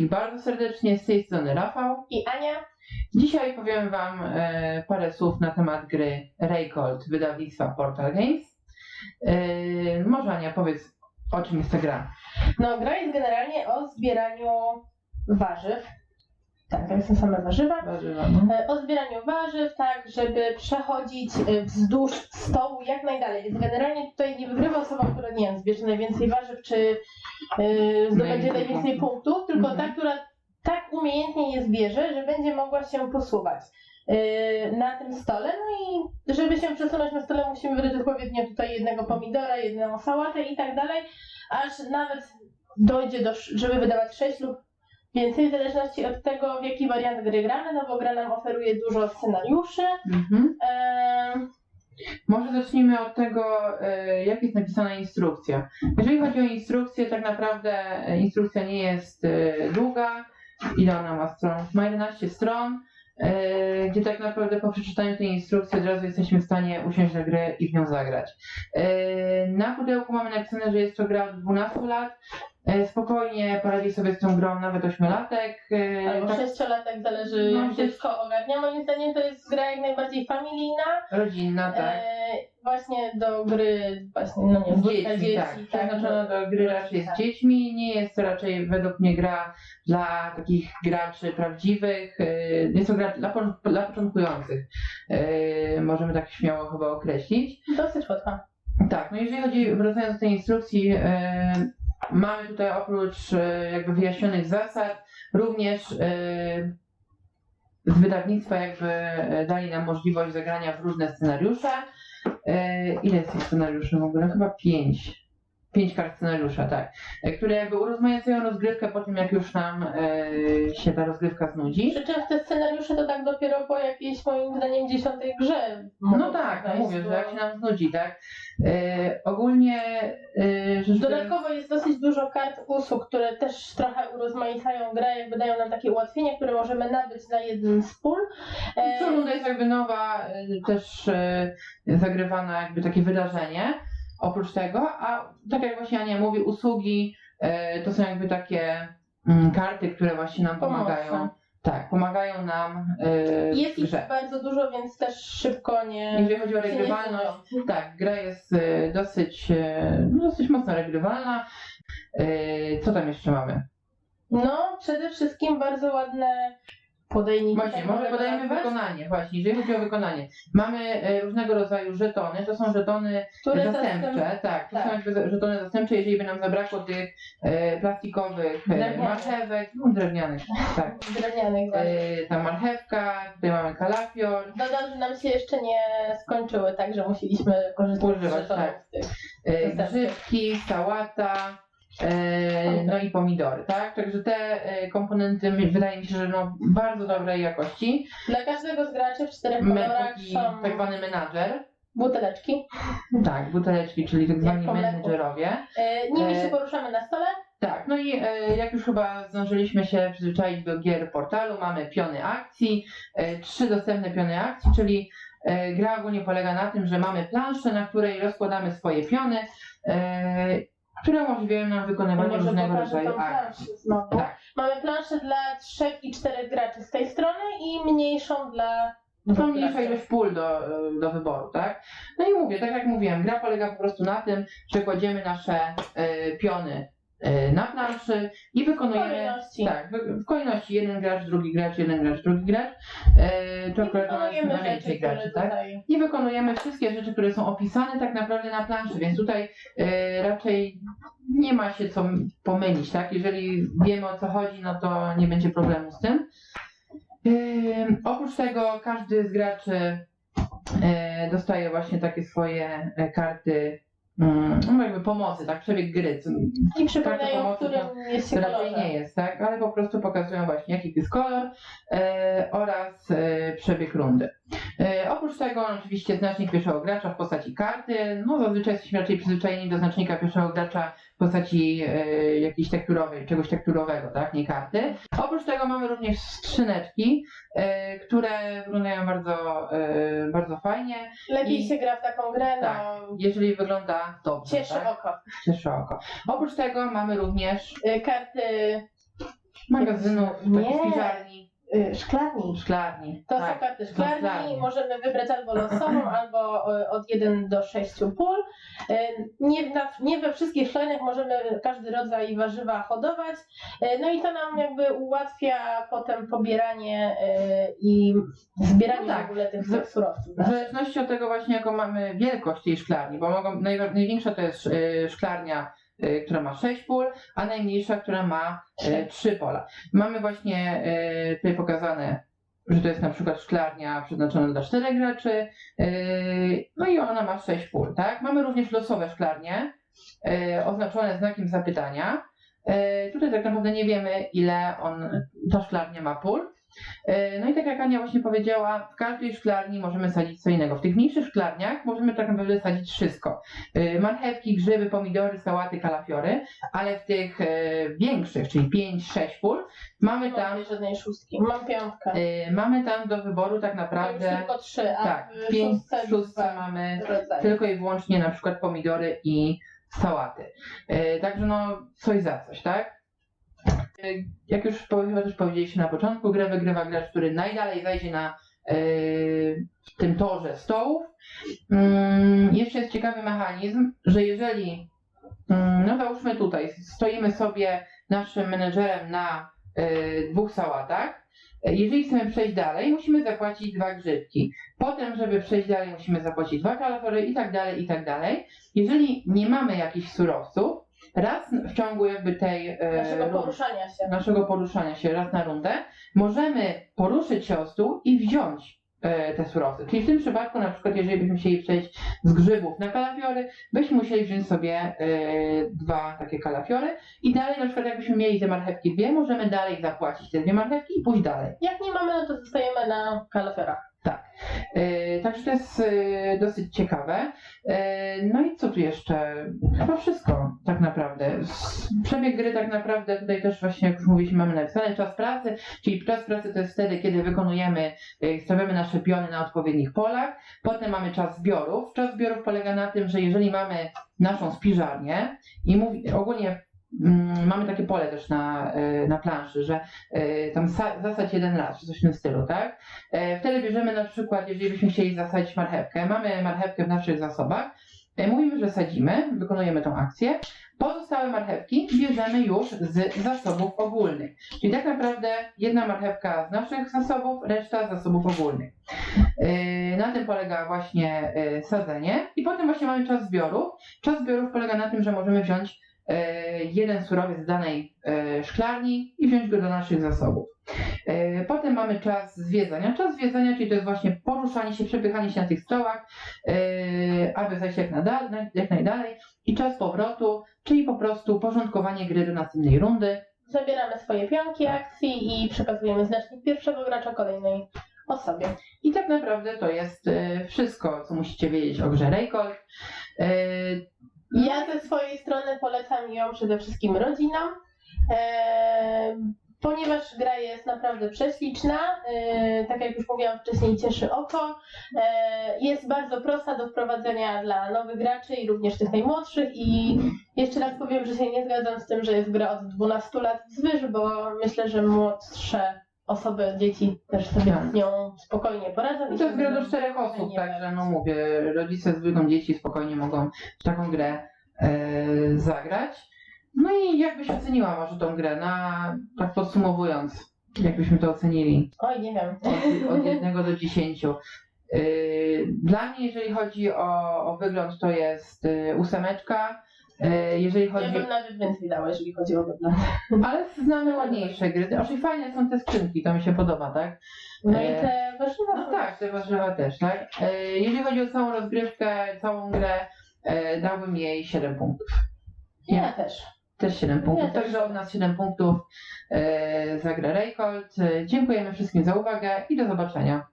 wszystkich bardzo serdecznie. Z tej strony Rafał. I Ania. Dzisiaj powiem Wam e, parę słów na temat gry Raycold wydawnictwa Portal Games. E, może Ania powiedz, o czym jest ta gra. No, gra jest generalnie o zbieraniu warzyw. Tak, to są same warzywa. Warzywa, no. E, O zbieraniu warzyw, tak, żeby przechodzić e, wzdłuż stołu jak najdalej. Więc generalnie tutaj nie wygrywa osoba, która nie wiem, zbierze najwięcej warzyw, czy e, zdobędzie Najwięcej punktów. tylko Mhm. ta, która tak umiejętnie je zbierze, że będzie mogła się posuwać na tym stole. No i żeby się przesunąć na stole, musimy wydać odpowiednio tutaj jednego pomidora, jedną sałatę i tak dalej, aż nawet dojdzie do, żeby wydawać 6 lub więcej, w zależności od tego, w jaki wariant gry gramy, no bo gra nam oferuje dużo scenariuszy. Mhm. Em, Może zacznijmy od tego, e, jak jest napisana instrukcja. Jeżeli chodzi o instrukcję, tak naprawdę e, instrukcja nie jest e, długa. Ile ona ma stron? Ma 11 stron, e, gdzie tak naprawdę po przeczytaniu tej instrukcji od razu jesteśmy w stanie usiąść na grę i w nią zagrać. E, Na pudełku mamy napisane, że jest to gra od 12 lat. E, Spokojnie poradzi sobie z tą grą nawet 8-latek. e, albo tak sześciolatek, zależy No, jak dziecko ogarnia. Moim zdaniem to jest gra jak najbardziej familijna. rodzinna, tak. E, właśnie do gry, właśnie, no nie, dwójka Dzieci, tak. dzieci. Przeznaczona do gry raczej z tak. dziećmi. Nie jest to raczej według mnie gra dla takich graczy prawdziwych. Jest to gra dla, dla początkujących. Yy, Możemy tak śmiało chyba określić. Dosyć łatwa. Tak, no jeżeli chodzi, wracając do tej instrukcji, yy, mamy tutaj oprócz yy, jakby wyjaśnionych zasad, również yy, z wydawnictwa jakby yy, dali nam możliwość zagrania w różne scenariusze. Ile jest tych scenariuszy w ogóle? Chyba pięć. Pięć kart scenariusza, tak. Yy, Które jakby urozmaicają rozgrywkę po tym, jak już nam yy, się ta rozgrywka znudzi. Przy czym te scenariusze to tak dopiero po jakiejś moim zdaniem dziesiątej grze. No tak, no mówię, że jak się nam znudzi, tak. Yy, ogólnie rzecz biorąc- Dodatkowo jest dosyć dużo kart usług, które też trochę urozmaicają grę, jakby dają nam takie ułatwienia, które możemy nabyć na jeden z pól. E, Co runda jest jakby nowa, y, też y, zagrywana jakby takie wydarzenie. Oprócz tego, a tak jak właśnie Ania mówi, usługi y, to są jakby takie mm, karty, które właśnie nam pomagają. Pomocne. Tak, pomagają nam y, Jest ich bardzo dużo, więc też szybko nie. Jeżeli chodzi o regrywalność, znudzą. tak, gra jest y, dosyć, y, no, dosyć mocno regrywalna. Y, co tam jeszcze mamy? No, przede wszystkim bardzo ładne podejniki. Właśnie, może nazwać, wykonanie, właśnie, jeżeli chodzi o wykonanie. Mamy y, różnego rodzaju żetony, to są żetony które zastępcze, zastęp- tak, to tak. są żetony zastępcze, jeżeli by nam zabrakło tych e, plastikowych e, Drewnianych. marchewek, no, drewnianych, tak. drewnianych właśnie. E, ta marchewka, tutaj mamy kalafior, Dodam, że nam się jeszcze nie skończyły, także musieliśmy korzystać Używać, z żetonów tak. z tych. e, Zastępcze. grzybki, sałata, e, no i pomidory, tak? Także te e, komponenty wydaje mi się, że no bardzo dobrej jakości. Dla każdego z graczy w czterech kolorach są tak zwany menadżer, buteleczki. tak, buteleczki, czyli tak zwani menedżerowie. E, nimi E, się poruszamy na stole. Tak, no i e, jak już chyba zdążyliśmy się przyzwyczaić do gier portalu, mamy piony akcji, e, trzy dostępne piony akcji, czyli e, gra ogólnie polega na tym, że mamy planszę, na której rozkładamy swoje piony, e, które umożliwiają nam wykonywanie Może różnego pokażę rodzaju tą akcji. planszę znowu. Tak. Mamy planszę dla trzech i czterech graczy z tej strony i mniejszą dla To dwóch mniejsza graczy. ilość pól do, e, do wyboru, tak? No i mówię, tak jak mówiłem, gra polega po prostu na tym, że kładziemy nasze e, piony na planszy i W wykonujemy kolejności. Tak, w, w kolejności jeden gracz, drugi gracz, jeden gracz, drugi gracz. E, to akurat na więcej graczy, tak? tutaj... I wykonujemy wszystkie rzeczy, które są opisane tak naprawdę na planszy, więc tutaj e, raczej nie ma się co pomylić, tak? Jeżeli wiemy o co chodzi, no to nie będzie problemu z tym. E, oprócz tego każdy z graczy e, dostaje właśnie takie swoje e, karty mm, no jakby pomocy, tak? Przebieg gry. I przypominają, którym jest się raczej kolorze. nie jest, tak? Ale po prostu pokazują właśnie jaki jest kolor e, oraz e, przebieg rundy. E, oprócz tego oczywiście znacznik pierwszego gracza w postaci karty. No zazwyczaj jesteśmy raczej przyzwyczajeni do znacznika pierwszego gracza postaci e, jakiejś tekturowej, czegoś tekturowego, tak? Nie karty. Oprócz tego mamy również skrzyneczki, e, które wyglądają bardzo, e, bardzo fajnie. Lepiej I- się gra w taką grę, no Tak. Jeżeli wygląda dobrze, cieszy tak? oko. Cieszy oko. Oprócz tego mamy również Y, Karty magazynów, Nie. takich spiżarni, Y, Szklarni. szklarni. To tak. są karty szklarni, szklarni. możemy wybrać albo losową, albo y, od 1 do 6 pól. Y, Nie, na, nie we wszystkich szklarniach możemy każdy rodzaj warzywa hodować, Y, no i to nam jakby ułatwia potem pobieranie y, i zbieranie No tak. w ogóle tych, W- surowców. W zależności od tego właśnie jaką mamy wielkość tej szklarni, bo mogą, największa to jest y, szklarnia, y, która ma 6 pól, a najmniejsza, która ma y, 3 pola. Mamy właśnie y, tutaj pokazane, że to jest na przykład szklarnia przeznaczona dla 4 graczy, y, no i ona ma 6 pól, tak? Mamy również losowe szklarnie, y, oznaczone znakiem zapytania. Y, Tutaj tak naprawdę nie wiemy, ile on, ta szklarnia ma pól. E, No i tak jak Ania właśnie powiedziała, w każdej szklarni możemy sadzić co innego. W tych mniejszych szklarniach możemy tak naprawdę sadzić wszystko. E, Marchewki, grzyby, pomidory, sałaty, kalafiory, ale w tych e, większych, czyli 5-6 pól, mamy Nie tam, mam żadnej szóstki, mam piątkę. mamy tam do wyboru tak naprawdę, tylko trzy, a tak, w 5 szóstce mamy tylko i wyłącznie na przykład pomidory i sałaty. Także no coś za coś, tak? E, Jak już powiedzieliśmy na początku, grę wygrywa gracz, który najdalej zajdzie na w tym torze stołów. Mm, Jeszcze jest ciekawy mechanizm, że jeżeli, mm, no załóżmy tutaj, stoimy sobie naszym menedżerem na e, dwóch sałatach, jeżeli chcemy przejść dalej, musimy zapłacić dwa grzybki. Potem, żeby przejść dalej, musimy zapłacić dwa kalory i tak dalej, i tak dalej. Jeżeli nie mamy jakichś surowców, raz w ciągu jakby tej e, Naszego poruszania się. naszego poruszania się raz na rundę, możemy poruszyć się o stół i wziąć e, te surowce. Czyli w tym przypadku, na przykład, jeżeli byśmy chcieli przejść z grzybów na kalafiory, byśmy musieli wziąć sobie e, dwa takie kalafiory i dalej, na przykład, jakbyśmy mieli te marchewki dwie, możemy dalej zapłacić te dwie marchewki i pójść dalej. Jak nie mamy, no to zostajemy na kaloferach. E, Także to jest e, dosyć ciekawe. E, No i co tu jeszcze? Chyba wszystko tak naprawdę. Przebieg gry tak naprawdę tutaj też właśnie, jak już mówiliśmy, mamy napisane czas pracy, czyli czas pracy to jest wtedy, kiedy wykonujemy, stawiamy nasze piony na odpowiednich polach. Potem mamy czas zbiorów. Czas zbiorów polega na tym, że jeżeli mamy naszą spiżarnię i mówi, ogólnie mamy takie pole też na, e, na planszy, że e, tam sa, zasadź jeden raz, czy coś w tym stylu, tak? E, Wtedy bierzemy na przykład, jeżeli byśmy chcieli zasadzić marchewkę, mamy marchewkę w naszych zasobach, mówimy, że sadzimy, wykonujemy tą akcję. Pozostałe marchewki bierzemy już z zasobów ogólnych. Czyli tak naprawdę jedna marchewka z naszych zasobów, reszta z zasobów ogólnych. Na tym polega właśnie sadzenie. I potem właśnie mamy czas zbiorów. Czas zbiorów polega na tym, że możemy wziąć jeden surowiec z danej e, szklarni i wziąć go do naszych zasobów. E, Potem mamy czas zwiedzania. Czas zwiedzania, czyli to jest właśnie poruszanie się, przepychanie się na tych stołach, e, aby zajść jak, nada, jak najdalej. I czas powrotu, czyli po prostu porządkowanie gry do następnej rundy. Zabieramy swoje pionki akcji i przekazujemy znacznik pierwszego gracza kolejnej osobie. I tak naprawdę to jest e, wszystko, co musicie wiedzieć o grze Raycall. E, strony polecam ją przede wszystkim rodzinom, e, ponieważ gra jest naprawdę prześliczna, e, tak jak już mówiłam wcześniej, cieszy oko, e, jest bardzo prosta do wprowadzenia dla nowych graczy i również tych najmłodszych i jeszcze raz powiem, że się nie zgadzam z tym, że jest gra od 12 lat wzwyż, bo myślę, że młodsze osoby, dzieci też sobie z nią spokojnie poradzą. i to jest gra do czterech osób, także no mówię, rodzice z dwójką dzieci spokojnie mogą w taką grę zagrać. No i jak byś oceniła może tą grę, na, tak podsumowując, jakbyśmy to ocenili Oj, nie wiem. od, od 1 do 10. Yy, Dla mnie, jeżeli chodzi o, o wygląd, to jest yy, ósemeczka. Jeżeli Ja chodzi bym nawet więcej dała, jeżeli chodzi o wygląd. ale znamy ładniejsze gry. Znaczy fajne są te skrzynki, to mi się podoba, tak? No i E, te warzywa. No tak, te warzywa też, tak? E, Jeżeli chodzi o całą rozgrywkę, całą grę, e, dałbym jej 7 punktów. Ja też. Też 7 punktów. Ja. Także od nas 7 punktów e, za grę Raycold. E, Dziękujemy wszystkim za uwagę i do zobaczenia.